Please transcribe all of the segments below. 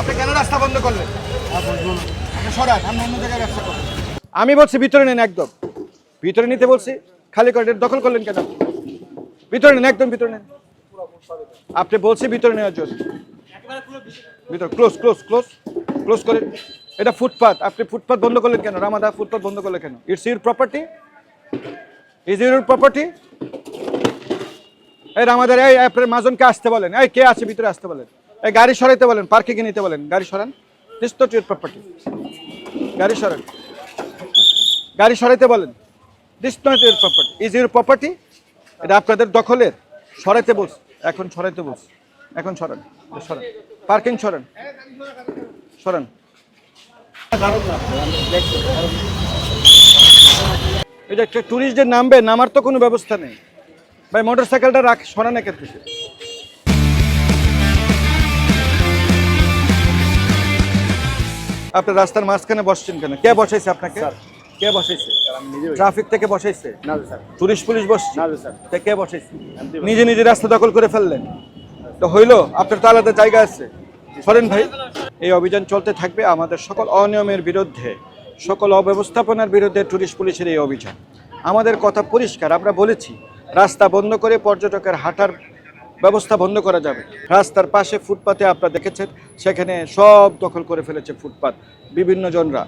আপনি কেন রাস্তা বন্ধ করলেন? আমি জায়গায় আমি বলছি, ভিতরে নেন একদম। ভিতরে নিতে বলছি, খালি করে দখল করলেন কেন? ভিতরে নেন, একদম ভিতরে নেন। আপনি বলছি, ভিতরে নেওয়ার জন্য। ভিতরে ক্লোজ ক্লোজ ক্লোজ ক্লোজ করে এটা ফুটপাথ আপনি ফুটপাথ বন্ধ করলেন কেন? রামাদা ফুটপাথ বন্ধ করলেন কেন? It's your property is your property এই রামাদার, এই মাজনকে আসতে বলেন? এই, কে আছে ভিতরে আসতে বলেন? এই গাড়ি সরাইতে বলেন পার্কিংয়ে নিতে বলেন। গাড়ি সরান। দিস প্রপার্টি গাড়ি সরান। গাড়ি সরাইতে বলেন। This not your property is your property এটা আপনাদের দখলের। সরাইতে বস। এখন সরাইতে বস। এখন সরান। সরান। পার্কিং সরান। সরান। এটা একটা ট্যুরিস্টদের নামবে, নামার তো কোনো ব্যবস্থা নেই। ভাই মোটর সাইকেলটা রাখ সরান একের থেকে আপনি রাস্তার মাঝখানে বসছেন কেন? কে বসাইছে আপনাকে? কে বসাইছে? ট্রাফিক থেকে বসাইছে? না স্যার। পুলিশ পুলিশ বসছে? না স্যার। কে বসাইছে? নিজে নিজে রাস্তা দখল করে ফেললেন। তো হইল আপনার তো আলাদা জায়গা আছে। সরেন ভাই। এই অভিযান চলতে থাকবে আমাদের সকল অনিয়মের বিরুদ্ধে সকল অব্যবস্থাপনার বিরুদ্ধে টুরিস্ট পুলিশের এই অভিযান। আমাদের কথা পরিষ্কার আমরা বলেছি রাস্তা বন্ধ করে পর্যটকের হাঁটার ব্যবস্থা বন্ধ করা যাবে। রাস্তার পাশে ফুটপাতে আপনারা দেখেছেন, সেখানে সব দখল করে ফেলেছে ফুটপাত, বিভিন্ন জনরা।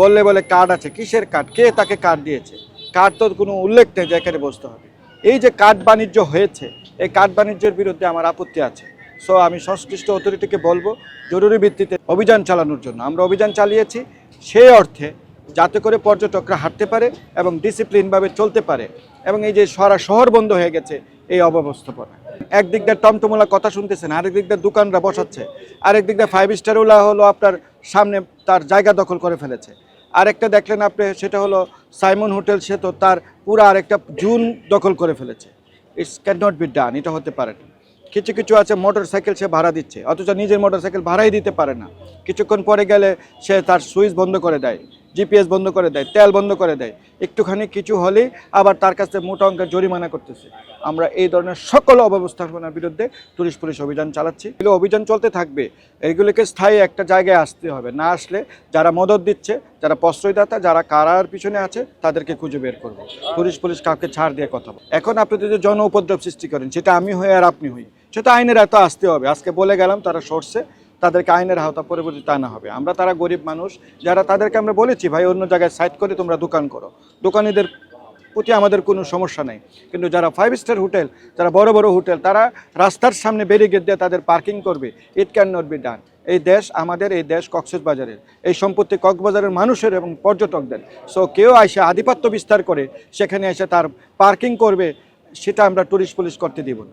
বললে বলে কার্ড আছে, কিসের কার্ড? কে তাকে কার্ড দিয়েছে? কার্ড তো কোনো উল্লেখ নেই যে এখানে বসতে হবে। এই যে কাঠ বাণিজ্য হয়েছে, এই কাঠ বাণিজ্যের বিরুদ্ধে আমার আপত্তি আছে। সো আমি সংশ্লিষ্ট অথরিটিকে বলব, জরুরি ভিত্তিতে অভিযান চালানোর জন্য। আমরা অভিযান চালিয়েছি, সেই অর্থে যাতে করে পর্যটকরা হাঁটতে পারে এবং ডিসিপ্লিনভাবে চলতে পারে। এবং এই যে সারা শহর বন্ধ হয়ে গেছে, এই অব্যবস্থাপনা। একদিক দিয়ে টমটমলা কথা শুনতেছেন, আরেক দিক দিয়ে দোকানরা বসাচ্ছে। আরেক দিক দিয়ে ফাইভ স্টারওয়ালা হলো আপনার সামনে তার জায়গা দখল করে ফেলেছে। আরেকটা দেখলেন আপনি, সেটা হলো সাইমন হোটেল, সে তো তার পুরো আরেকটা জুন দখল করে ফেলেছে। It's can not be done এটা হতে পারে না। কিছু কিছু আছে মোটর সাইকেল সে ভাড়া দিচ্ছে, অথচ নিজের মোটর সাইকেল ভাড়াই দিতে পারে না। কিছুক্ষণ পরে গেলে সে তার সুইচ বন্ধ করে দেয়। জিপিএস বন্ধ করে দেয়, তেল বন্ধ করে দেয়। একটুখানি কিছু হলেই আবার তার কাছে মোটা অঙ্কের জরিমানা করতেছে। আমরা এই ধরনের সকল অব্যবস্থাপনার বিরুদ্ধে টুরিস্ট পুলিশ অভিযান চালাচ্ছি। এগুলো অভিযান চলতে থাকবে। এগুলোকে স্থায়ী একটা জায়গায় আসতে হবে। না আসলে যারা মদত দিচ্ছে, যারা প্রশ্রয়দাতা, যারা কারার পিছনে আছে, তাদেরকে খুঁজে বের করব। টুরিস্ট পুলিশ কাউকে ছাড় দিয়ে কথা। এখন আপনি যদি জন উপদ্রব সৃষ্টি করেন, সেটা আমি হই আর আপনি হই, সেটা আইনের এত আসতে হবে। আজকে বলে গেলাম তারা সরছে। তাদেরকে আইনের আওতা পরবর্তীতে আনা হবে। আমরা তারা গরিব মানুষ, যারা তাদেরকে আমরা বলেছি, ভাই, অন্য জায়গায় সাইড করে তোমরা দোকান করো। দোকানিদের প্রতি আমাদের কোনো সমস্যা নেই। কিন্তু যারা ফাইভ স্টার হোটেল, যারা বড় বড় হোটেল, তারা রাস্তার সামনে ব্যারিকেড দিয়ে তাদের পার্কিং করবে। It can not be done এই দেশ আমাদের, এই দেশ কক্সবাজারের। এই সম্পত্তি কক্সবাজারের মানুষের এবং পর্যটকদের। সো কেউ এসে আধিপত্য বিস্তার করে, সেখানে এসে তার পার্কিং করবে, সেটা আমরা টুরিস্ট পুলিশ করতে দিব না।